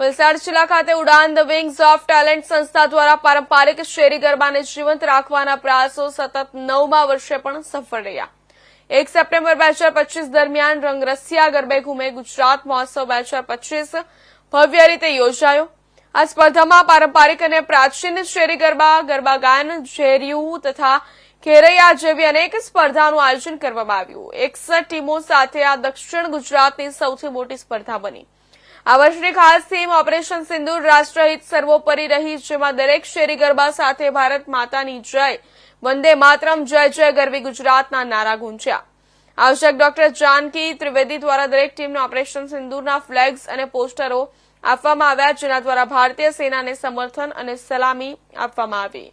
વલસાડ જિલ્લા ખાતે ઉડાન ધ વિંગ્સ ઓફ ટેલેન્ટ સંસ્થા દ્વારા પારંપરિક શેરી ગરબાને જીવંત રાખવાના પ્રયાસો સતત નવમા વર્ષે પણ સફળ રહ્યા. એક સપ્ટેમ્બર બે હજાર પચીસ દરમિયાન રંગરસિયા ગરબે ઘૂમે ગુજરાત મહોત્સવ બે હજાર પચીસ ભવ્ય રીતે યોજાયો. આ સ્પર્ધામાં પારંપરિક અને પ્રાચીન શેરી ગરબા ગરબા ગાયન ઝેરિયું તથા ખેરૈયા જેવી અનેક સ્પર્ધાનું આયોજન કરવામાં આવ્યું. એકસઠ ટીમો સાથે આ દક્ષિણ ગુજરાતની સૌથી મોટી સ્પર્ધા બની. આ વર્ષની ખાસ થીમ ઓપરેશન સિંદૂર રાષ્ટ્રહિત સર્વોપરી રહી, જેમાં દરેક શેરી ગરબા સાથે ભારત માતાની જય. વંદે માતરમ, જય જય ગરવી ગુજરાતના નારા ગુંજ્યા. આવશ્યક ડોક્ટર જાનકી ત્રિવેદી દ્વારા દરેક ટીમને ઓપરેશન સિંદૂરના ફ્લેગ્સ અને પોસ્ટરો આપવામાં આવ્યા, જેના દ્વારા ભારતીય સેનાને સમર્થન અને સલામી આપવામાં આવી.